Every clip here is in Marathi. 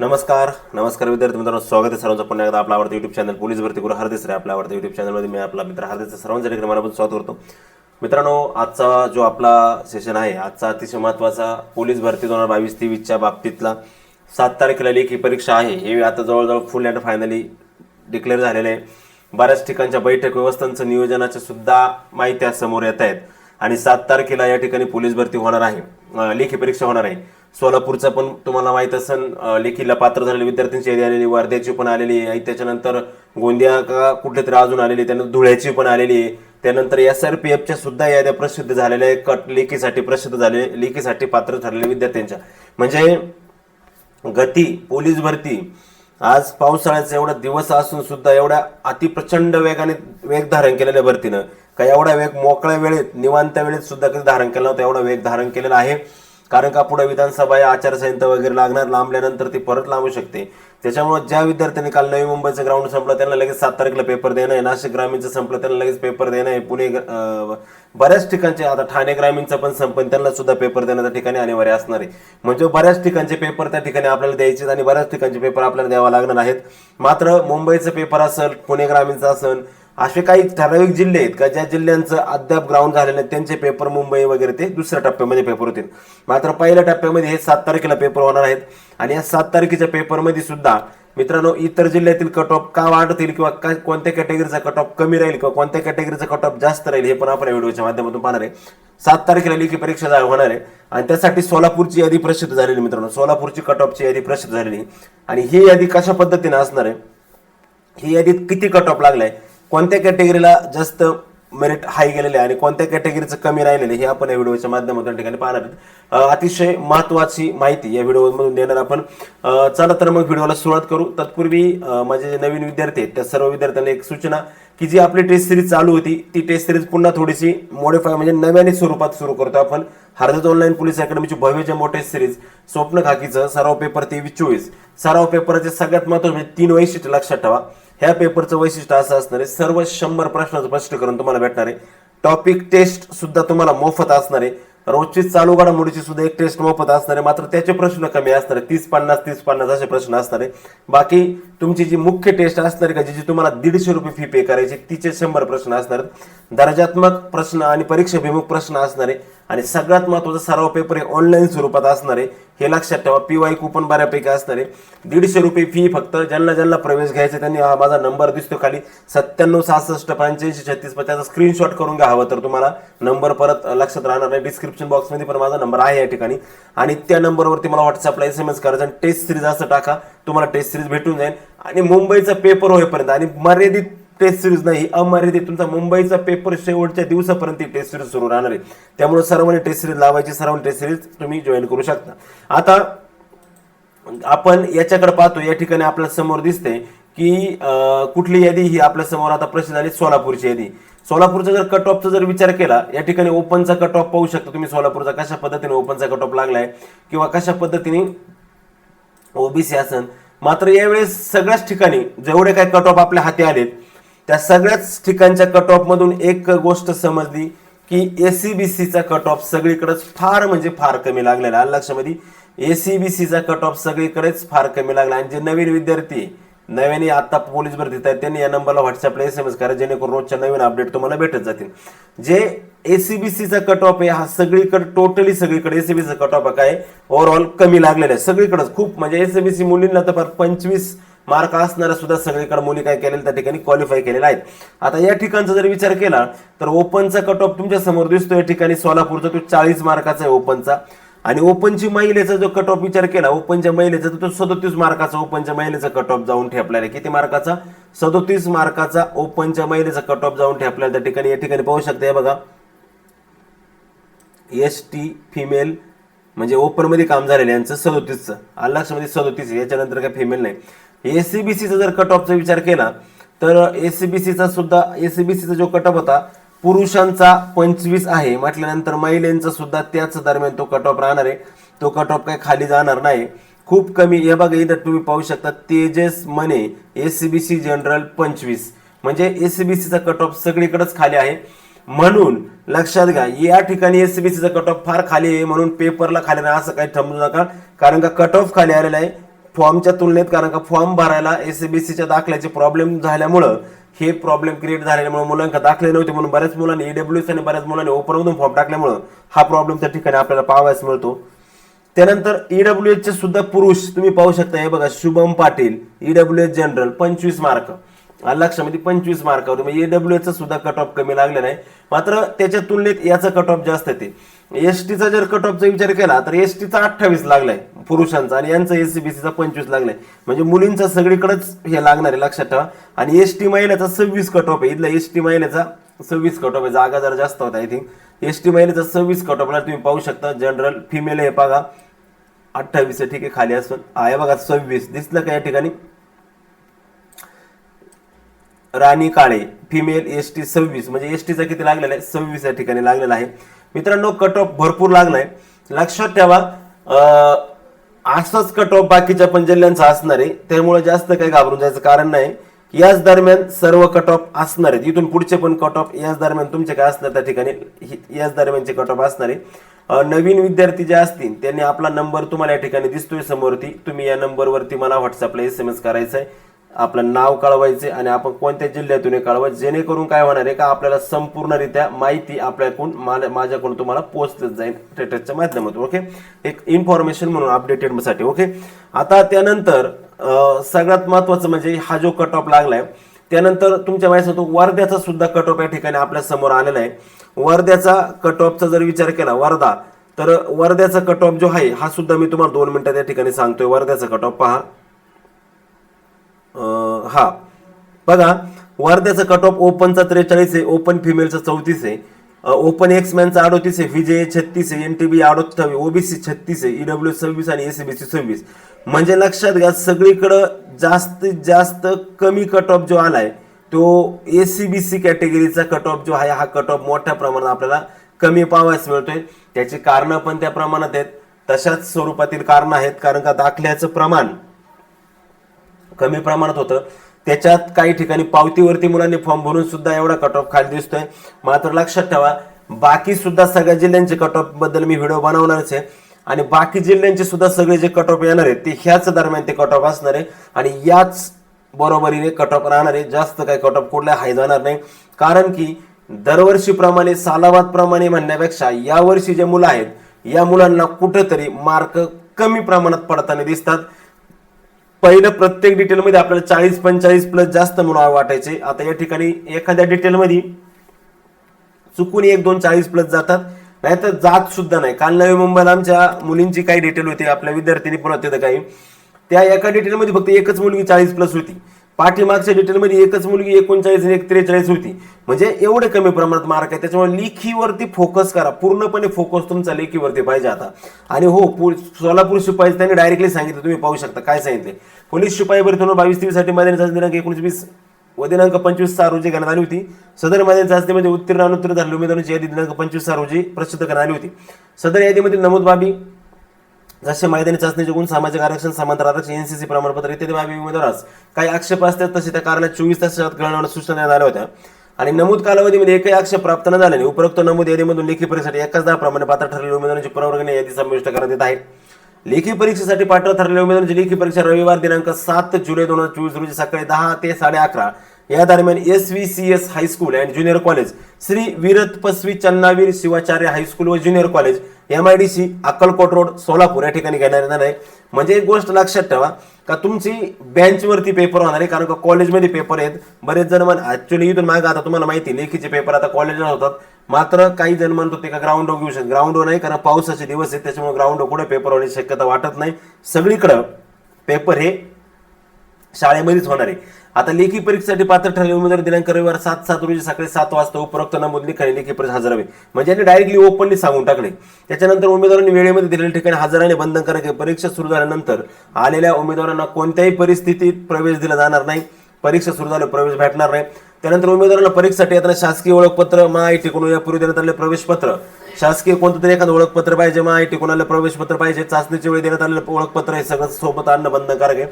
नमस्कार नमस्कार विद्यार्थी मित्रांनो स्वागत आहे सर्वांचं पुन्हा एकदा आपला आवडतं युट्यूब चॅनल पोलीस भरती गुरु हरदेस रे. आपल्या आवडतं युट्यूब चॅनलमध्ये मी आपला मित्र हरदेस सर्वांच्या ठिकाणी मनापासून स्वागत करतो. मित्रांनो आजचा जो आपला सेशन आहे आजचा अतिशय महत्त्वाचा पोलीस भरती दोन हजार बावीस तेवीसच्या बाबतीतला सात तारखेला लेखी परीक्षा आहे. हे आता जवळजवळ फुल अँड फायनली डिक्लेअर झालेलं आहे. बऱ्याच ठिकाणच्या बैठक व्यवस्थांचं नियोजनाच्या सुद्धा माहित्या समोर येत आहेत. आणि सात तारखेला या ठिकाणी पोलीस भरती होणार आहे. लेखी परीक्षा होणार आहे. सोलापूरचा पण तुम्हाला माहीत असेल लेखीला पात्र झालेले विद्यार्थ्यांची यादी आलेली वर्ध्याची पण आलेली आहे. त्याच्यानंतर गोंदिया का कुठले तरी अजून आलेली आहे त्यानंतर धुळ्याची पण आलेली आहे. त्यानंतर एस आर पी एफच्या सुद्धा याद्या प्रसिद्ध झालेल्या आहे कट लेखीसाठी प्रसिद्ध झाले लेखीसाठी पात्र ठरलेल्या विद्यार्थ्यांच्या. म्हणजे गती पोलीस भरती आज पावसाळ्याचा एवढा दिवस असून सुद्धा एवढ्या अतिप्रचंड वेगाने वेग धारण केलेल्या भरतीनं का एवढा वेग मोकळ्या वेळेत निवांत वेळेत सुद्धा कधी धारण केला होता एवढा वेग धारण केलेला आहे. कारण का पुढे विधानसभा या आचारसंहिता वगैरे लागणार लांबल्यानंतर ती परत लांबू शकते. त्याच्यामुळे ज्या विद्यार्थ्यांनी काल नवी मुंबईचं ग्राउंड संपलं त्यांना लगेच सात तारखेला पेपर देणं आहे. नाशिक ग्रामीणचं संपलं त्यांना लगेच पेपर देणं आहे. पुणे बऱ्याच ठिकाणचे आता ठाणे ग्रामीणचं पण संपन त्यांना सुद्धा पेपर देण्याच्या ठिकाणी अनिवार्य असणार आहे. म्हणजे बऱ्याच ठिकाणचे पेपर त्या ठिकाणी आपल्याला द्यायचे आणि बऱ्याच ठिकाणचे पेपर आपल्याला द्यावा लागणार आहेत मात्र मुंबईचं पेपर असेल पुणे ग्रामीणचं असेल असे काही ठराविक जिल्हे आहेत का ज्या जिल्ह्यांचं अद्याप ग्राउंड झालेलं आहे त्यांचे पेपर मुंबई वगैरे ते दुसऱ्या टप्प्यामध्ये पेपर होतील. मात्र पहिल्या टप्प्यामध्ये हे सात तारखेला पेपर होणार आहेत. आणि या सात तारखेच्या पेपरमध्ये सुद्धा मित्रांनो इतर जिल्ह्यातील कट ऑफ का वाढतील किंवा काय कोणत्या कॅटेगरीचा कट ऑफ कमी राहील किंवा कोणत्या कॅटेगरीचा कट ऑफ जास्त राहील हे पण आपण या व्हिडिओच्या माध्यमातून पाहणार आहे. सात तारखेला लेखी परीक्षा जा- होणार आहे. आणि त्यासाठी सोलापूरची यादी प्रसिद्ध झालेली मित्रांनो. सोलापूरची कट ऑफची यादी प्रसिद्ध झालेली आणि ही यादी कशा पद्धतीने असणार आहे? ही यादीत किती कट ऑफ लागलाय? कोणत्या कॅटेगरीला जास्त मेरिट हाय गेलेले आहे आणि कोणत्या कॅटेगरीचं कमी राहिलेले हे आपण या व्हिडिओच्या माध्यमातून ठिकाणी पाहणार आहोत. अतिशय महत्वाची माहिती या व्हिडिओमधून देणार आपण. चला तर मग व्हिडिओला सुरुवात करू. तत्पूर्वी माझे जे नवीन विद्यार्थी आहेत त्या सर्व विद्यार्थ्यांना एक सूचना की जी आपली टेस्ट सिरीज चालू होती ती टेस्ट सिरीज पुन्हा थोडीशी मॉडिफाय म्हणजे नव्याने स्वरूपात सुरू करतो आपण. हरदत ऑनलाईन पोलीस अकॅडमीची भव्य जम्बो टेस्ट सिरीज स्वप्न खाकीचं सराव पेपर तेवीस चोवीस. सराव पेपरचे सगळ्यात महत्त्वाचे म्हणजे तीन वैशिष्ट्य लक्षात ठेवा. ह्या पेपरचं वैशिष्ट्य असं असणार आहे सर्व शंभर प्रश्नाचं स्पष्टीकरण तुम्हाला भेटणार आहे. टॉपिक टेस्ट सुद्धा तुम्हाला मोफत असणार आहे. रोजची चालू घडामोडीची सुद्धा एक टेस्ट मोफत असणार आहे. मात्र त्याचे प्रश्न कमी असणार आहे. तीस पन्नास तीस पन्नास असे प्रश्न असणार आहे. बाकी तुमची जी मुख्य टेस्ट असणार आहे का जी तुम्हाला दीडशे रुपये फी पे करायची तिचे शंभर प्रश्न असणार आहेत. दर्जात्मक प्रश्न आणि परीक्षाभिमुख प्रश्न असणार आहे. आणि सगळ्यात महत्त्वाचा सराव पेपर हे ऑनलाईन स्वरूपात असणार आहे. हे लक्षात ठेवा पी वाय कुपन बऱ्यापैकी असणार आहे दीडशे रुपये फी फक्त. ज्यांना ज्यांना प्रवेश घ्यायचा त्यांनी हा माझा नंबर दिसतो खाली. सत्त्याण्णव सहासष्ट पंच्याऐंशी छत्तीस त्याचा स्क्रीनशॉट करून घ्या. हवं तर तुम्हाला नंबर परत लक्षात राहणार नाही. डिस्क्रिप्शन बॉक्समध्ये पण माझा नंबर आहे या ठिकाणी. आणि त्या नंबरवरती मला व्हॉट्सअपला एस एम एस करायचं आणि टेस्ट सिरीज असं टाका. तुम्हाला टेस्ट सिरीज भेटून जाईल. आणि मुंबईचा पेपर होईपर्यंत. आणि मर्यादित टेस्ट सिरीज नाही. अमर्यादित तुमचा मुंबईचा पेपर शेवटच्या दिवसापर्यंत टेस्ट सिरीज सुरू राहणार आहे. त्यामुळे सर्वांनी टेस्ट सिरीज लावायची सर्वांनी टेस्ट सिरीज तुम्ही जॉईन करू शकता. आता आपण याच्याकडे पाहतो. या ठिकाणी आपल्यासमोर दिसते की कुठली यादी? ही आपल्यासमोर आता प्रसिद्ध झाली सोलापूरची यादी. सोलापूरचा जर कट ऑफचा जर विचार केला या ठिकाणी ओपनचा कट ऑफ पाहू शकता तुम्ही सोलापूरचा कशा पद्धतीने ओपनचा कट ऑफ लागलाय किंवा कशा पद्धतीने ओबीसी असन. मात्र यावेळेस सगळ्याच ठिकाणी जेवढे काय कट ऑफ आपल्या हाती आलेत त्या सगळ्याच ठिकाणच्या कट ऑफ मधून एक गोष्ट समजली की एसीबीसीचा कट ऑफ सगळीकडेच फार म्हणजे फार कमी लागलेला आलं लक्षामध्ये एसीबीसीचा कट ऑफ सगळीकडेच फार कमी लागला आणि जे नवीन विद्यार्थी नव्याने आता पोलीस भरतीत आहेत त्यांनी या नंबरला व्हॉट्सअपला एस एम एस करा जेणेकरून रोजच्या नवीन अपडेट तुम्हाला भेटत जातील. जे एसीबीसीचा कट ऑफ आहे हा सगळीकडे टोटली सगळीकडे एसीबीसीचा कट ऑफ काय ओव्हरऑल कमी लागलेला आहे. सगळीकडेच खूप म्हणजे एसीबीसी मुलींना तर फार पंचवीस मार्क असणाऱ्या सुद्धा सगळीकडे मुली काय केलेलं त्या ठिकाणी क्वालिफाय केलेल्या आहेत. आता या ठिकाणचा जर विचार केला तर ओपनचा कट ऑफ तुमच्यासमोर दिसतो या ठिकाणी सोलापूरचा तो चाळीस मार्काचा आहे ओपनचा आणि ओपनची महिलेचा जो कट ऑफ विचार केला ओपनच्या महिलेचा तो सदोतीस मार्काचा ओपनच्या महिलेचा कट ऑफ जाऊन ठेपलेला आहे. किती मार्काचा? सदोतीस मार्काचा ओपनच्या महिलेचा कट ऑफ जाऊन ठेपलेला त्या ठिकाणी या ठिकाणी पाहू शकता हे बघा. एस टी फिमेल म्हणजे ओपनमध्ये काम झालेलं यांचं सदोतीसचं. आलं म्हणजे सदोतीस याच्यानंतर काय फिमेल नाही. एसीबीसीचा जर कट ऑफचा विचार केला तर एसीबीसीचा सुद्धा एसीबीसीचा जो कट ऑफ होता पुरुषांचा पंचवीस आहे. म्हटल्यानंतर महिलांचा सुद्धा त्याच दरम्यान तो कट ऑफ राहणार आहे. तो कट ऑफ काही खाली जाणार नाही. खूप कमी हे बघा इथं तुम्ही पाहू शकता तेजस मने एसीबीसी जनरल पंचवीस. म्हणजे एसीबीसीचा कट ऑफ सगळीकडेच खाली आहे. म्हणून लक्षात घ्या या ठिकाणी एसीबीसीचा कट ऑफ फार खाली आहे म्हणून पेपरला खाली नाही असं काही थांबू नका. कारण का कट ऑफ खाली आलेला आहे. फॉर्मच्या तुलनेत कारण का फॉर्म भरायला एसबीसीच्या दाखल्याचे प्रॉब्लेम झाल्यामुळं हे प्रॉब्लेम क्रिएट झाल्यामुळे मुलांना दाखले नव्हते म्हणून बऱ्याच मुलांनी ईडब्ल्यूएस आणि बऱ्याच मुलांनी ओपनमधून फॉर्म टाकल्यामुळं हा प्रॉब्लेम त्या ठिकाणी आपल्याला पाहावयास मिळतो. त्यानंतर ईडब्ल्यू चे सुद्धा पुरुष तुम्ही पाहू शकता हे बघा Shubham Patil EW H general पंचवीस मार्क लक्षामध्ये पंचवीस मार्कावर म्हणजे एडब्ल्यू एचं सुद्धा कट ऑफ कमी लागलेला नाही. मात्र त्याच्या तुलनेत याचं कट ऑफ जास्त येते. एस टीचा जर कट ऑफचा विचार केला तर एस टीचा अठ्ठावीस लागलाय पुरुषांचा आणि यांचा एससीबीसीचा पंचवीस लागलाय. म्हणजे मुलींचा सगळीकडेच हे लागणार आहे लक्षात ठेवा. आणि एस टी महिन्याचा सव्वीस कट ऑफ आहे. इथला एस टी महिन्याचा सव्वीस कट ऑफ आहे. जागा जरा जास्त होता आय थिंक एस टी महिलेचा सव्वीस कट ऑफला तुम्ही पाहू शकता. जनरल फिमेल हे बघा. अठ्ठावीस आहे ठीक आहे खाली असून आहे बघा सव्वीस. दिसलं का या ठिकाणी? Rani Kale female S T सव्वीस म्हणजे एस टीचा किती लागलेला आहे? सव्वीस या ठिकाणी लागलेला आहे. मित्रांनो कट ऑफ भरपूर लागलाय. लक्षात ठेवा असाच कट ऑफ बाकीच्या पण जिल्ह्यांचा असणार आहे. त्यामुळे जास्त काही घाबरून जायचं कारण नाही. याच दरम्यान सर्व कट ऑफ असणार आहेत. इथून पुढचे पण कट ऑफ याच दरम्यान तुमचे काय असणार त्या ठिकाणी? याच दरम्यानचे कट ऑफ असणार आहे. नवीन विद्यार्थी जे असतील त्यांनी आपला नंबर तुम्हाला या ठिकाणी दिसतोय समोरती. तुम्ही या नंबरवरती मला व्हॉट्सअपला एस एम एस करायचा आहे आपलं नाव कळवायचे आणि आपण कोणत्या जिल्ह्यातून हे कळवायचं? जेणेकरून काय होणार आहे का आपल्याला संपूर्णरित्या माहिती आपल्याकडून मला- माझ्याकडून तुम्हाला पोहोचत जाईल टेटसच्या माध्यमातून ओके एक इन्फॉर्मेशन म्हणून अपडेटेडसाठी ओके आता त्यानंतर सगळ्यात महत्वाचं म्हणजे हा जो कट ऑफ लागलाय त्यानंतर तुमच्या माहिती होतो वर्ध्याचा सुद्धा कट ऑफ या ठिकाणी आपल्यासमोर आलेला आहे. वर्ध्याचा कट ऑफचा जर विचार केला वर्धा तर वर्ध्याचा कट ऑफ जो आहे हा सुद्धा मी तुम्हाला दोन मिनिटात या ठिकाणी सांगतोय. वर्ध्याचा कट ऑफ पहा. हा. बघा वर्ध्याचा कट ऑफ ओपनचा त्रेचाळीस आहे ओपन फिमेलचा चौतीस आहे. ओपन एक्स मॅनचा अडोतीस आहे व्हीजे छत्तीस आहे एन टी बी अडोत्तावी ओबीसी छत्तीस आहे ईडब्ल्यू सव्वीस आणि एसीबीसी सव्वीस. म्हणजे लक्षात घ्या सगळीकडं जास्तीत जास्त कमी कट ऑफ जो आलाय तो एसीबीसी कॅटेगरीचा कट ऑफ जो आहे हा कट ऑफ मोठ्या प्रमाणात आपल्याला कमी पाहावयास मिळतोय. त्याची कारणं पण त्या प्रमाणात आहेत. तशाच स्वरूपातील कारणं आहेत कारण का दाखल्याचं प्रमाण कमी प्रमाणात होतं. त्याच्यात काही ठिकाणी पावतीवरती मुलांनी फॉर्म भरून सुद्धा एवढा कट ऑफ खाली दिसतोय. मात्र लक्षात ठेवा बाकी सुद्धा सगळ्या जिल्ह्यांचे कट ऑफबद्दल मी व्हिडिओ बनवणारच आहे. आणि बाकी जिल्ह्यांचे सुद्धा सगळे जे कट ऑफ येणार आहेत ते ह्याच दरम्यान ते कट ऑफ असणार आहे. आणि याच बरोबरीने कट ऑफ राहणार आहे. जास्त काही कट ऑफ कुठल्या हाय जाणार नाही. कारण की दरवर्षीप्रमाणे सालावादप्रमाणे म्हणण्यापेक्षा यावर्षी जे मुलं आहेत या मुलांना कुठंतरी मार्क कमी प्रमाणात पडताना दिसतात. पहिलं प्रत्येक डिटेलमध्ये आपल्याला चाळीस पंचेचाळीस प्लस जास्त म्हणून वाटायचे. आता या ठिकाणी एखाद्या डिटेलमध्ये चुकून एक दोन चाळीस प्लस जातात. नाहीतर जात सुद्धा नाही. काल नवी मुंबईला आमच्या मुलींची काही डिटेल होती. आपल्या विद्यार्थ्यांनी पण होते काही. त्या एका डिटेलमध्ये फक्त एकच मुलगी चाळीस प्लस होती. पाठीमागच्या डिटेलमध्ये एकच मुलगी एकोणचाळीस आणि एक त्रेचाळीस होती. म्हणजे एवढे कमी प्रमाणात मार्क आहे. त्याच्यामुळे लेखीवरती फोकस करा. पूर्णपणे फोकस तुमचा लेखीवरती पाहिजे आता. आणि हो पु- सोलापूर शिपाई त्यांनी डायरेक्टली सांगितलं. तुम्ही पाहू शकता काय सांगितले. पोलीस शिपाई भरती दोन बावीस तेवीसमध्ये दिनांक एकोणीस वीस व दिनांक पंचवीस सहा रोजी करण्यात आली होती. सदर मैदानी चाचणीमध्ये उत्तीर्ण अनुत्तीर्ण झालेल्या उमेदवारांची यादी दिनांक पंचवीस सहा रोजी प्रसिद्ध करण्यात आली होती. सदर यादीमधील नमूद बाबी जसे मैदानी चाचणीचे गुण सामाजिक आरक्षण समांतर आरक्षण एनसीसी प्रमाणपत्र इत्यादी बाबी उमेदवारास काही आक्षेप असतात तसे त्या कारणात चोवीस तासात कळवण्यास सूचना देण्यात आल्या होत्या. आणि नमूद कालावधीमध्ये एकही आक्षेप प्राप्त न झाल्याने उपरोक्त नमूद यादीमधून लेखी परीक्षेसाठी एकाच दहाप्रमाणे पात्र ठरलेल्या उमेदवारांची प्रवर्गणी यादी समाविष्ट करण्यात येत आहे. लेखी परीक्षेसाठी पात्र ठरलेल्या उमेदवारांची लेखी परीक्षा रविवार दिनांक सात जुलै दोन हजार चोवीस रोजी सकाळी दहा ते साडे अकरा. या दरम्यान S V C S high school and junior college Shri Virat Pasvi Channavir Shivacharya high school व junior college M I D C Akkalkot road Solapur या ठिकाणी घेण्यात येणार आहे म्हणजे एक गोष्ट लक्षात ठेवा का तुमची बेंचवरती पेपर होणार आहे कारण का कॉलेजमध्ये पेपर आहेत. बरेच जण म्हण ऍक्च्युली इथून मागे आता तुम्हाला माहिती आहे, लेखीचे पेपर आता कॉलेजला होतात. मात्र काही जण म्हणत होते का ग्राउंडवर घेऊ शकत ग्राउंडवर नाही कारण पावसाचे दिवस आहेत त्याच्यामुळे ग्राउंडवर कुठे पेपर होण्याची शक्यता वाटत नाही. सगळीकडं पेपर हे शाळेमध्येच होणार आहे. आता लेखी परीक्षेसाठी पात्र ठरलेले उमेदवार दिनांक रविवार सात सात रोजी सकाळी सात वाजता उपरोक्त नमूद लिखाणी लेखी परीक्षा हजर हवे. म्हणजे यांनी डायरेक्टली ओपनली सांगून टाकले. त्याच्यानंतर उमेदवारांनी वेळेमध्ये दिलेल्या ठिकाणी हजर आणि बंधनकारक परीक्षा सुरू झाल्यानंतर आलेल्या उमेदवारांना कोणत्याही परिस्थितीत प्रवेश दिला जाणार नाही. परीक्षा सुरू झाल्यावर प्रवेश भेटणार नाही. त्यानंतर उमेदवारांना परीक्षेसाठी येताना शासकीय ओळखपत्र माहिती कडून यापूर्वी देण्यात आलेले प्रवेशपत्र शासकीय कोणतं तरी एखादं ओळखपत्र पाहिजे माहिती कोणाला प्रवेशपत्र पाहिजे चाचणीच्या वेळी देण्यात आलेलं ओळखपत्र हे सगळं सोबत आणणं बंधनकारक आहे.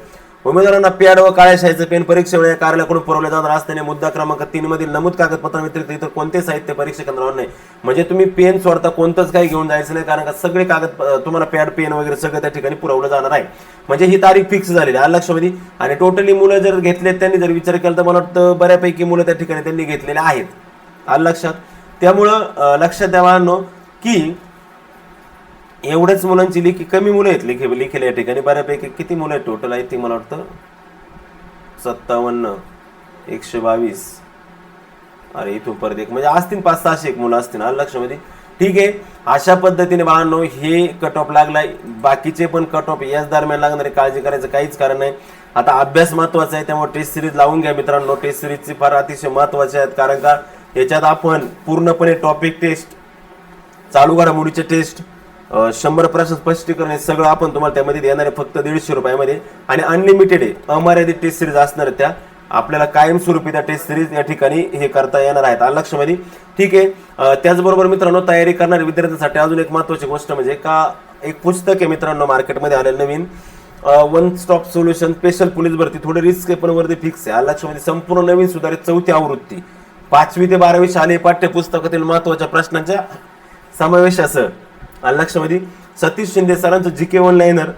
उमेदवारांना पॅड व काळ्या शाळेचं पेन परीक्षा वेळी कार्यालयाकडून पुरवले जाणार असल्याने मुद्दा क्रमांक तीन मधील नमूद कागदपत्र व्यतिरिक्त इतर कोणते साहित्य परीक्षा केंद्रावर नाही. म्हणजे तुम्ही पेन सोडता कोणतंच काही घेऊन जायचं नाही कारण का सगळे कागद तुम्हाला पॅड पेन वगैरे सगळं त्या ठिकाणी पुरवलं जाणार आहे. म्हणजे ही तारीख फिक्स झालेली आहे आलं लक्षामध्ये आणि टोटली मुलं जर घेतले त्यांनी जर विचार केला तर मला वाटतं बऱ्यापैकी मुलं त्या ठिकाणी त्यांनी घेतलेले आहेत. आलं लक्षात? त्यामुळं अं, लक्षात द्यावा की एवढ्याच मुलांची लिखी कमी मुलं आहेत लिखे लिखेल या ठिकाणी. बऱ्यापैकी किती मुलं आहेत टोटल आहे ती मला वाटतं सत्तावन्न एकशे बावीस. अरे इथून परत एक म्हणजे असतील पाच सहाशे एक मुलं असतील आलं लक्षामध्ये ठीक आहे अशा पद्धतीने बाळांनो हे कट ऑफ लागलाय. बाकीचे पण कट ऑफ याच दरम्यान लागणारे काळजी करायचं काहीच कारण नाही. आता अभ्यास महत्त्वाचा आहे त्यामुळे टेस्ट सिरीज लावून घ्या मित्रांनो. टेस्ट सिरीजची फार अतिशय महत्त्वाचे आहेत कारण का? याच्यात आपण पूर्णपणे टॉपिक टेस्ट चालू घडामोडीचे टेस्ट शंभर प्रश्न स्पष्टीकरण हे सगळं आपण तुम्हाला त्यामध्ये देणार आहे फक्त दीडशे रुपयामध्ये. आणि अनलिमिटेड आहे अमर्यादित टेस्ट सिरीज असणार त्या. आपल्याला कायमस्वरूपी त्या टेस्ट सिरीज या ठिकाणी हे करता येणार आहेत. लक्षमध्ये? ठीक आहे. त्याचबरोबर मित्रांनो तयारी करणाऱ्या विद्यार्थ्यांसाठी अजून एक महत्वाची गोष्ट म्हणजे का एक पुस्तक आहे मित्रांनो मार्केटमध्ये आलेलं नवीन. One stop solution special police भरती थोडे रिस्क पण वरती फिक्स आहे. आलं लक्षामध्ये? संपूर्ण नवीन सुधारित चौथी आवृत्ती. पाचवी ते बारावी शालेय पाठ्यपुस्तकातील महत्त्वाच्या प्रश्नांच्या समावेशासह. आलं लक्षामध्ये सतीश शिंदे सरांचं जी के वन लाईनर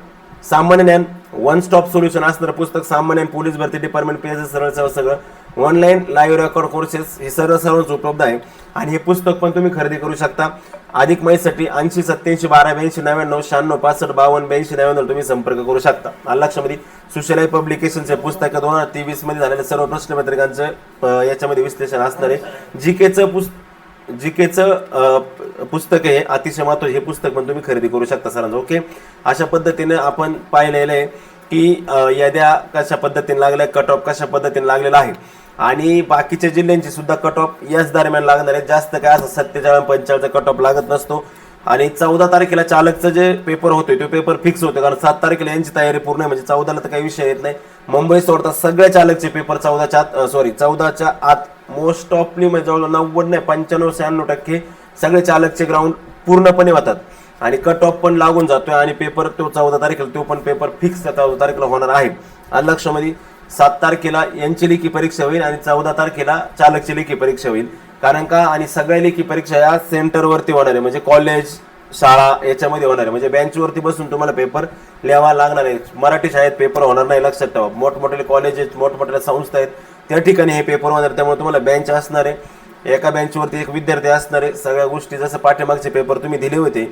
सामान्य ज्ञान वन स्टॉप सोल्युशन असणारं पुस्तक सामान्य पोलीस भरती डिपार्टमेंट पेजेस सरळ सरळ सगळं. ऑनलाईन लाईव्ह रेकॉर्ड कोर्सेस हे सर्व सर्वच उपलब्ध आहे. आणि हे पुस्तक पण तुम्ही खरेदी करू शकता. अधिक माहितीसाठी ऐंशी सत्याऐंशी बारा ब्याऐंशी नव्याण्णव शहाण्णव पासष्ट बावन्न ब्याऐंशी नव्याण्णव तुम्ही संपर्क करू शकता. आलं सुशलाय पब्लिकेशनचे पुस्तक दोन हजार तेवीसमध्ये झालेल्या सर्व प्रश्नपत्रिकांचं याच्यामध्ये विश्लेषण असणार आहे जीकेचं पुस्तक जीकेचं पुस्तक हे अतिशय महत्त्व हे पुस्तक पण तुम्ही खरेदी करू शकता सरांचं ओके? अशा पद्धतीने आपण पाहिलेलं आहे की याद्या कशा पद्धतीने लागल्या कट ऑफ कशा पद्धतीने लागलेला आहे? आणि बाकीच्या जिल्ह्यांची सुद्धा कट ऑफ याच दरम्यान लागणार आहे जास्त काय असं सत्तेचाळीस पंचेचाळीसचा कट ऑफ लागत नसतो. आणि चौदा तारखेला चालकचं जे पेपर होतोय तो पेपर फिक्स होतो कारण सात तारखेला यांची तयारी पूर्ण आहे. म्हणजे चौदाला तर काही विषय येत नाही. मुंबई सोडता सगळ्या चालकचे पेपर चौदाच्या आत सॉरी चौदाच्या आत मोस्ट ऑफली म्हणजे जवळ नव्वद नाही पंच्याण्णव शहाण्णव टक्के सगळे चालकचे ग्राउंड पूर्णपणे होतात. आणि कट ऑफ पण लागून जातोय. आणि पेपर तो चौदा तारखेला तो पण पेपर फिक्स चौदा तारखेला होणार आहे. आणि लक्षामध्ये सात तारखेला यांची लेखी परीक्षा होईल आणि चौदा तारखेला चालकची लेखी परीक्षा होईल. कारण का? आणि सगळ्या लेखी परीक्षा या सेंटरवरती होणार आहे. म्हणजे कॉलेज शाळा याच्यामध्ये होणार आहे. म्हणजे बेंचवरती बसून तुम्हाला पेपर लिहावा लागणार आहे. मराठी शाळेत पेपर होणार नाही लक्षात ठेवा. मोठमोठे कॉलेजेस मोठमोठ्या संस्था आहेत. त्या ठिकाणी हे पेपर होणार त्यामुळे तुम्हाला बेंच असणार आहे. एका बेंचवरती एक विद्यार्थी असणार आहे. सगळ्या गोष्टी जसं पाठीमागचे पेपर तुम्ही दिले होते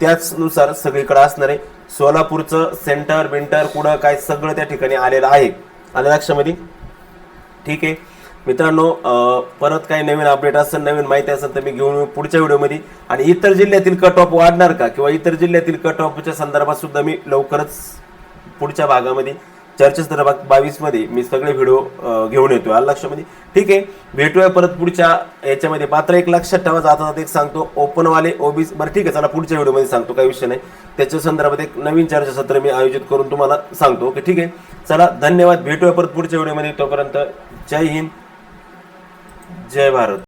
त्याचनुसार सगळीकडे असणार आहे. सोलापूरचं सेंटर बिंटर कुठं काय सगळं त्या ठिकाणी आलेलं आहे. आलं लक्षामध्ये? ठीक आहे. मित्रांनो परत काही नवीन अपडेट असेल नवीन माहिती असेल तर मी घेऊन येऊ पुढच्या व्हिडिओमध्ये. आणि इतर जिल्ह्यातील कट ऑफ वाढणार का? किंवा इतर जिल्ह्यातील कट ऑफच्या संदर्भात सुद्धा मी लवकरच पुढच्या भागामध्ये चर्चेसंदर्भात बावीसमध्ये मी सगळे व्हिडिओ घेऊन येतोय आलं लक्षामध्ये म्हणजे, ठीक आहे भेटूया परत पुढच्या याच्यामध्ये. मात्र एक लक्षात ठेवा जाता एक सांगतो ओपनवाले ओबीस बरं ठीक आहे चला पुढच्या व्हिडिओमध्ये सांगतो काही विषय नाही. त्याच्या संदर्भात एक नवीन चर्चासत्र मी आयोजित करून तुम्हाला सांगतो ओके ठीक आहे? चला धन्यवाद भेटूया परत पुढच्या व्हिडिओमध्ये. तोपर्यंत जय हिंद जय भारत.